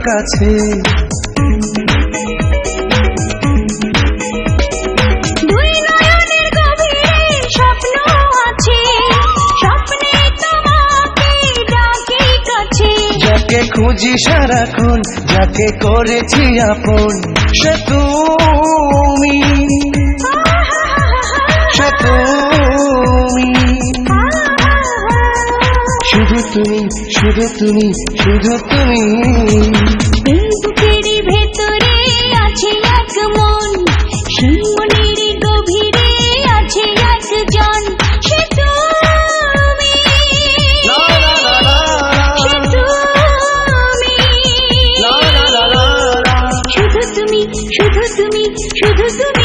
কাছে। যাকে খুঁজি সারাক্ষণ যাকে করেছি আপন সে তুমি। সে তুমি। শুধু তুমি শুধু তুমি শুধু তুমি। মন। সেই মনের গভীরে আছে একজন। সে তুমি সে তুমি। শুধু তুমি শুধু তুমি শুধু তুমি।